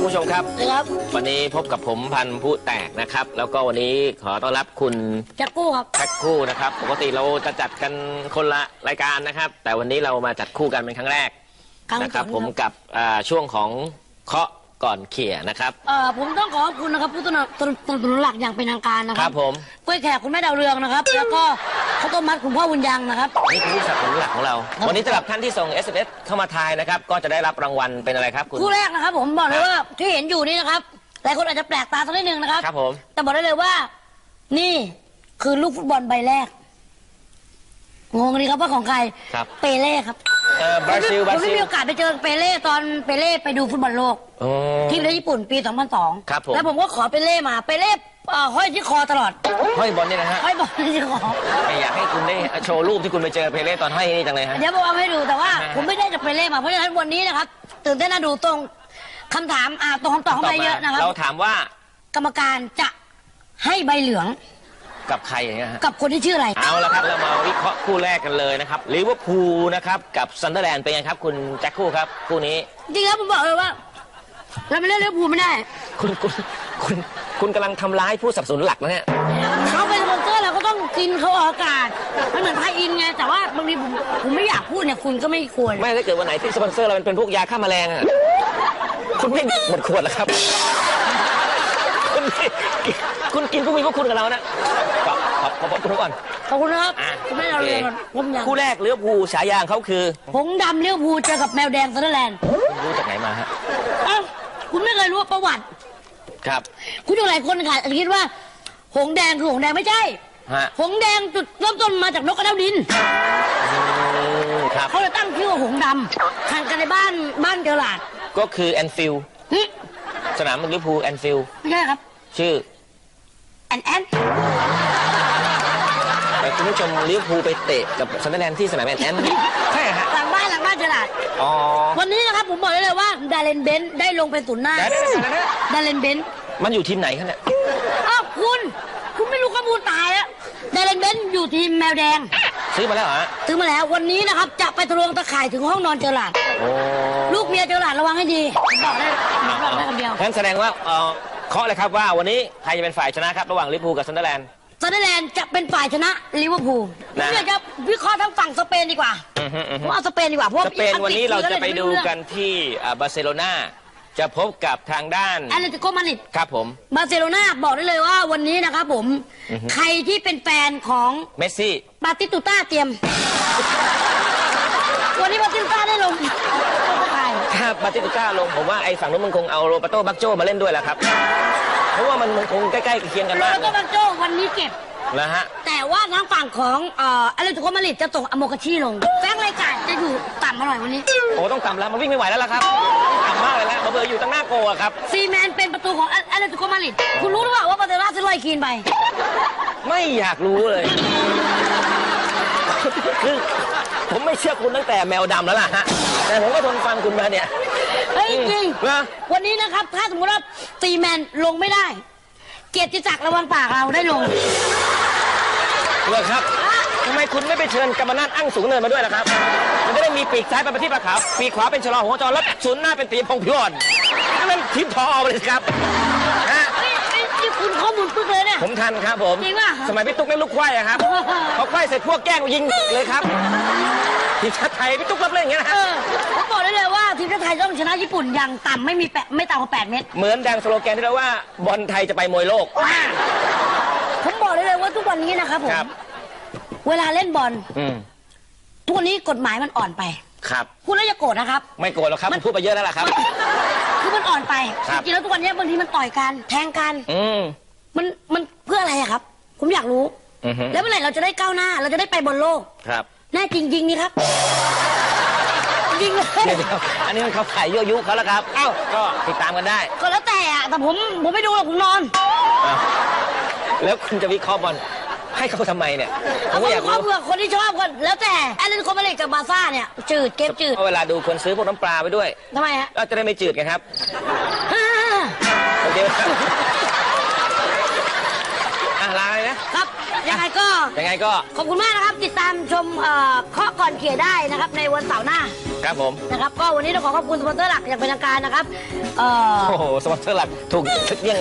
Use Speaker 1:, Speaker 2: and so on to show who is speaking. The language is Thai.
Speaker 1: ครับผู้ชมครับ
Speaker 2: ครับ
Speaker 1: วันนี้พบกับผมพันธุ์ผู้แตกนะครับ แล้วก็วันนี้ขอต้อนรับคุณ
Speaker 2: จักกู้ครับ
Speaker 1: แพ็คคู่นะครับ ปกติเราจะจัดกันคนละรายการนะครับ แต่วันนี้เรามาจัดคู่กันเป็นครั้งแรก
Speaker 2: ครั้ง
Speaker 1: นะครับ
Speaker 2: สอง
Speaker 1: ผมกับอ่าช่วงของเคาะก่อนเขี่ยนะครับ
Speaker 2: เอ่อผมต้องขอขอบคุณนะครับผู้สนับสนุนสนับสนุนหลักอย่างเป็นทางการนะค
Speaker 1: ค
Speaker 2: รั
Speaker 1: รับผม
Speaker 2: กล้วยแขกคุณแม่ดาวเรืองนะครับ แล้วก็ ข้าวต้มมัดคุณพ่อบุญยังนะครับ
Speaker 1: นี่คือผู้สนับสนุนหลักของเรา
Speaker 2: ครับ
Speaker 1: วันนี้สำหรับท่านที่ส่ง s อ s เข้ามาทายนะครับ ก็จะได้รับรางวัลเป็นอะไรครับคุณ
Speaker 2: คู่แรกนะครับ ผมบอกเลยว่าที่เห็นอยู่นี่นะครับหลายคนอาจจะแปลกตาสักนิดนึงนะครับ
Speaker 1: ครับผม
Speaker 2: แต่บอกได้เลยว่า นี่คือลูกฟุตบอลใบแรกงงดีครับว่าของใคร
Speaker 1: ครับ
Speaker 2: เปเล่ครับ
Speaker 1: เออบราซิล บรา
Speaker 2: ผม
Speaker 1: ซิ
Speaker 2: ได้
Speaker 1: ล
Speaker 2: มีโอกาสไปเจอเปเล่ตอนเปเล่ไปดูฟุตบอลโลก
Speaker 1: โอ้
Speaker 2: ที่ประเทศญี่ปุ่นปี 2002
Speaker 1: ครับผม
Speaker 2: แล้วผมก็ขอเปเล่มา เปเล่ เอ่อห้อยที่คอตลอด
Speaker 1: ห้อยบอลนี่นะฮะ
Speaker 2: ห้อยบอลที่คอ
Speaker 1: ไม่อยากให้คุณได้โชว์รูปที่คุณไปเจอเพเล่ตอนห้อยนี่จังเลยฮะ
Speaker 2: เดี๋ยวผมเอาให้ดูแต่ว่า
Speaker 1: อ่า
Speaker 2: ผมไม่ได้จะเปเล่มาเพราะฉะนั้นวันนี้นะครับ ตื่นเต้นน่าดูตรงคำถามอ่าตรงคำตอบเข้ามาเยอะนะครับ
Speaker 1: เราถามว่าก
Speaker 2: รรมการจะให้ใบเหลือง
Speaker 1: กับใครอย่างเงี้ยฮะ
Speaker 2: กับคนที่ชื่ออะไร
Speaker 1: เอาละครับเรามาวิเคราะห์คู่แรกกันเลยนะครับลิเวอร์พูลนะครับกับซันเดอร์แลนด์เป็นไงครับ คุณแจ็คคู่ครับคู่นี้
Speaker 2: จริงๆแล้วผมบอกเลยว่า เราไม่เล่นลิเวอร์พูลไม่ได้
Speaker 1: คุณคุณคุณ คุณกำลังทำร้ายผู้สนับสนุนหลักนะเนี่ย
Speaker 2: เขาเป็นสปอนเซอร์เราก็ต้องกินเขาออกอากาศ มันเหมือนไทยอินไง แต่ว่าบางทีผมผมไม่อยากพูดเนี่ยคุณก็ไม่ควร
Speaker 1: ไม่ถ้าเกิดวันไหนที่สปอนเซอร์เราเป็นพวกยาฆ่าแมลงอะคุณไม่หมดขวดแล้วครับ คุณไม่คุณกินผู้มีพวกคุณกับเรานะขอขอบขอบขอบคุณก่อน
Speaker 2: ขอบคุณนะครับ
Speaker 1: อะ
Speaker 2: คุณแม่เราเรียนก่อนผมยัง
Speaker 1: คู่แรกลิเวอร์พูลฉายาของเขาคือ
Speaker 2: ผงดำลิเวอร์พูลเจอกับแมวแดงซันเดอร์แลนด์
Speaker 1: คุณรู้จากไหนมาฮะ
Speaker 2: เอ้าคุณไม่เคยรู้ประวัติ
Speaker 1: ครับ
Speaker 2: คุณอยู่หลายคนค่ะอาจจะคิดว่า หงส์แดงคือหงส์แดงไม่ใช่
Speaker 1: ฮะ
Speaker 2: หงส์แดงจุดเริ่มต้นมาจากนกกระเด้าดิน
Speaker 1: อืมครับ
Speaker 2: เขาเลยตั้งชื่อว่าหงส์ดำแข่งกันในบ้านบ้านเจอหลาด
Speaker 1: ก็คือแอนฟิลด์
Speaker 2: หึ
Speaker 1: สนามลิเวอร์พูลแอนฟิลด์
Speaker 2: ไม่ใช่ครับ
Speaker 1: ชื่อ
Speaker 2: แอนแอน
Speaker 1: แต่คุณผู้ชมลิเวอร์พูลไปเตะกับซันเดอร์แลนด์ที่สนามแอนแอนใช่ฮะ
Speaker 2: หลังบ้าน หลังบ้านเจอหลาด
Speaker 1: อ๋อ
Speaker 2: วันนี้นะครับผมบอกได้เลยว่าดาเลนเบนซ์ได้ลงเป็นศูนย์หน้า
Speaker 1: ได้ได้ได้ได้
Speaker 2: ดาเลนเบนซ์
Speaker 1: มันอยู่ทีมไหนครับเนี่ย
Speaker 2: อ้าวคุณ คุณไม่รู้ข้อมูลตายแล้วดาเลนเบนซ์อยู่ทีมแมวแดง
Speaker 1: ซื้อมาแล้วเหรอฮะ
Speaker 2: ซื้อมาแล้ววันนี้นะครับจะไปทะลวงตะข่ายถึงห้องนอนเจอหลาด
Speaker 1: โอ้
Speaker 2: ลูกเมียเจอหลาดระวังให้ดีบอกได้บอกได้คำเดียว
Speaker 1: งั้นแสดงว่าเอ่อเคาะเลยครับว่าวันนี้ใครจะเป็นฝ่ายชนะครับ ระหว่างลิเวอร์พูลกับซันเดอร์แลนด์
Speaker 2: ซัน เดอร์แลนด์จะเป็นฝ่ายชนะลิเวอร์พูลผม
Speaker 1: นะ
Speaker 2: อยากจะวิเคราะห์ทั้งฝั่งสเปนดีกว่า
Speaker 1: อือฮึอือ
Speaker 2: ผ
Speaker 1: ฮึ
Speaker 2: มเอาสเปนดีกว่าเพราะ
Speaker 1: สเปนวันนี้เราจะไปดูกันที่อ่าบาร์เซโลนาจะพบกับทางด้าน
Speaker 2: แอตเลติโกมาดริด
Speaker 1: ครับผม
Speaker 2: บาร์เซโลนาบอกได้เลยว่าวันนี้นะครับผม ใครที่เป็นแฟนของ
Speaker 1: เมสซี่
Speaker 2: บาติสตูต้าเตรียม วันนี้บาติสตูต้าได้ลงใคร
Speaker 1: ถ้าบาติสตุก้าลงผมว่าไอ้ฝั่งนู้นมันคงเอาโรเบโตบักโจมาเล่นด้วยแหละครับเพ ราะว่ามันมันคงใกล้ๆเคียงกัน
Speaker 2: แล้
Speaker 1: มาก
Speaker 2: วก็บังโจวันนี้เก็บ
Speaker 1: นะฮะ
Speaker 2: แต่ว่าทางฝั่งของเอ่อแอตเลติโกมาดริดจะส่งอโมกาชิลงแฟงรายการจะอยู่ต่ำมาหน่อยวันนี้
Speaker 1: โอ้ต้องต่ำแล้วมันวิ่งไม่ไหวแล้วล่ะครับต่ำมากเลยแล้วเบอร์อยู่ตั้งหน้าโกอะครับ
Speaker 2: ซีแมนเป็นประตูของแอตเลติโกมาดริดคุณรู้หรือเปล่าว่าบาร์เซโลนาซื้อลอยคีนไป
Speaker 1: ไม่อยากรู้เลย คือผมไม่เชื่อคุณตั้งแต่แมวดำแล้วล่ะฮะ แต่ผมก็ทนฟังคุณมาเนี่ย
Speaker 2: เฮ้ยจริง
Speaker 1: นะ
Speaker 2: วันนี้นะครับ ถ้าสมมติว่าซีแมนลงไม่ได้ เกียรติจักรระวังปากเราได้ลง
Speaker 1: เลือกครับทำไมคุณไม่ไปเชิญกรรมนาถอั้งสูงเนินมาด้วยล่ะครับ มันจะได้มีปีกซ้ายเป็นประทีปขาว ปีกขวาเป็นชะลอหัวจรแล้วศูนย์หน้าเป็นตีพงพิวอนนั่นทีมทอเอาไปเลยสิครับฮะ
Speaker 2: เฮ้ยเฮ้ยนี่คุณข้อมูลปึ๊กเลยเนี่ย
Speaker 1: ผมทันครับผม
Speaker 2: จริงป่ะ
Speaker 1: สมัยพี่ตุ๊กเล่นลูกควายอะครับพอควายเสร็จพวกแกล้งยิงเลยครับทีมชาติไทยพี่ตุ๊กรับเล่นอย่างเงี้ยนะ
Speaker 2: เอ
Speaker 1: ฮะ
Speaker 2: อ ติไทยต้องชนะญี่ปุ่นอย่างต่ำไม่มีแปะไม่ต่ำกว่า8เมตร
Speaker 1: เหมือนดังสโลแกนที่เราว่าบอลไทยจะไปมวยโลก
Speaker 2: ผมบอกได้เลยว่าทุกวันนี้นะครับผม
Speaker 1: ครับ
Speaker 2: เวลาเล่นบอล
Speaker 1: อืม
Speaker 2: ทุกวันนี้กฎหมายมันอ่อนไป
Speaker 1: ครับ
Speaker 2: พูดแล้วอย่าโกรธนะครับ
Speaker 1: ไม่โกรธหรอกครับผมพูดไปเยอะแล้วล่ะครับ
Speaker 2: คือมันอ่อนไป
Speaker 1: ครับ
Speaker 2: จริงๆแล้วทุกวันนี้บางทีมันต่อยกันแทงกัน
Speaker 1: อืม
Speaker 2: มันมันเพื่ออะไรอะครับ ผมอยากรู้
Speaker 1: อือฮึ
Speaker 2: แล้วเมื่อไหร่เราจะได้ก้าวหน้า เราจะได้ไปบนโลก
Speaker 1: ครับ
Speaker 2: แน่จริงจริงๆนี่ครับจริง เลย
Speaker 1: เดี๋ยวๆอันนี้มันเขาขายยั่วยุเขาแล้วครับ เอ้าก็ติดตามกันได้
Speaker 2: ก็แล้วแต่อะแต่ผมผมไม่ดูหรอกผมนอน
Speaker 1: อ้าวแล้วคุณจะวิเคราะห์บอลให้เขาทำไมเนี่ยผ
Speaker 2: เอา
Speaker 1: ม
Speaker 2: ค
Speaker 1: ก็
Speaker 2: น
Speaker 1: อยาก
Speaker 2: ครอบ
Speaker 1: รู้
Speaker 2: ครัวคนที่ชอบคนแล้วแต่แอตเลติโกมาดริดกับบาร์ซ่าเนี่ย จืดเกมจืด
Speaker 1: เพราะเวลาดูคนซื้อพวกน้ำปลาไปด้วย
Speaker 2: ทำไมฮะ
Speaker 1: ก็จะได้ไม่จืดไงครับ
Speaker 2: อ่า
Speaker 1: โอเคไหมครับอะลาเลยนะ
Speaker 2: ครับ ยังไงก็
Speaker 1: ยังไงก็
Speaker 2: ขอบคุณมากนะครับ ติดตามชมเอ่อเคาะก่อนเขียได้นะครับ ในวันเสาร์หน้า
Speaker 1: ครับผม
Speaker 2: นะครับ ก็วันนี้ต้องขอขอบคุณสปอนเซอร์หลักอย่างเป็นทางการนะครับเอ่อ
Speaker 1: โอ้โห สปอนเซอร์หลักถูกยัง